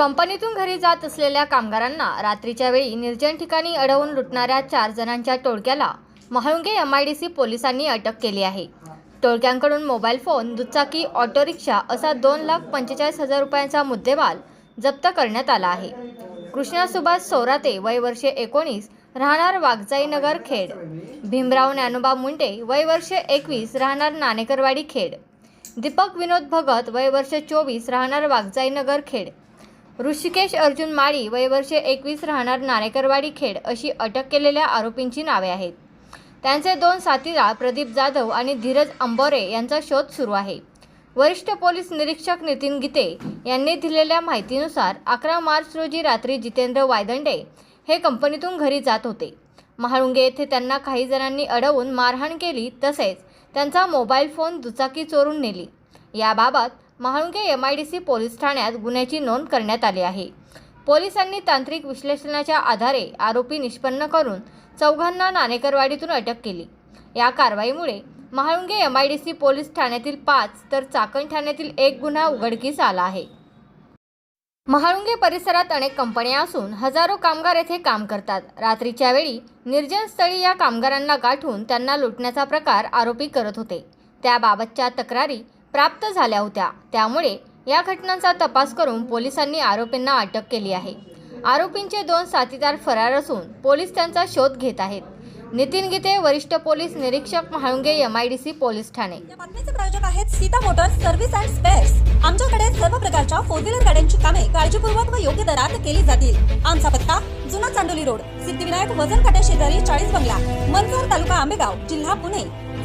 कंपनीतून घरी जात असलेल्या कामगारांना रात्रीच्या वेळी निर्जन ठिकाणी अडवून लुटणाऱ्या चार जणांच्या टोळक्याला महाळुंगे सी पोलिसांनी अटक केली आहे. टोळक्यांकडून मोबाईल फोन दुचाकी ऑटो रिक्षा असा दोन लाख पंचेचाळीस हजार रुपयांचा मुद्देमाल जप्त करण्यात आला आहे. कृष्णा सुभाष सोराते वय वर्षे एकोणीस राहणार वाघजाईनगर खेड. भीमराव ज्ञानोबा मुंडे वय वर्षे एकवीस राहणार नाणेकरवाडी खेड. दीपक विनोद भगत वय वर्ष चोवीस राहणार वाघजाईनगर खेड. ऋषिकेश अर्जुन माळी वय वर्षे एकवीस राहणार नाणेकरवाडी खेड अशी अटक केलेल्या आरोपींची नावे आहेत. त्यांचे दोन साथीदार प्रदीप जाधव आणि धीरज अंबोरे यांचा शोध सुरू आहे. वरिष्ठ पोलीस निरीक्षक नितीन गीते यांनी दिलेल्या माहितीनुसार अकरा मार्च रोजी रात्री जितेंद्र वायदंडे हे कंपनीतून घरी जात होते. महाळुंगे येथे त्यांना काही जणांनी अडवून मारहाण केली तसेच त्यांचा मोबाईल फोन दुचाकी चोरून नेली. याबाबत Mahalunge M I D C police ठाण्यात गुन्ह्याची नोंद करण्यात आली आहे. पोलिसांनी तांत्रिक विश्लेषणाच्या आधारे आरोपी निष्पन्न करून चौघांना नाणेकरवाडीतून अटक केली. या कारवाईमुळे Mahalunge M I D C police ठाण्यातील पाच तर चाकण ठाण्यातील एक गुन्हा उघडकीस आला आहे. महाळुंगे परिसरात अनेक कंपन्या असून हजारो कामगार येथे काम करतात. रात्रीच्या वेळी निर्जन स्थळी या कामगारांना गाठून त्यांना लुटण्याचा प्रकार आरोपी करत होते. त्याबाबतच्या तक्रारी प्राप्त झाल्या होत्या. त्यामुळे या घटनांचा तपास करून पोलिसांनी आरोपींना अटक केली आहे. आरोपींचे दोन साथीदार फरार असून पोलीस त्यांचा शोध घेत आहेत. नितीन गीते वरिष्ठ पोलीस निरीक्षक Mahalunge M I D C police ठाणे. बातमीचे प्रायोजक आहेत Sita motors service and spares. आमच्याकडे सर्व प्रकारच्या फोर व्हीलर गाड्यांची कामे काळजीपूर्वक व योग्य दरात केली जातील. आमचा पत्ता जुना चांडोली रोड. सिद्धिविनायक वजन काट्या शेजारी चाळीस बंगला मनसर तालुका आंबेगाव जिल्हा पुणे.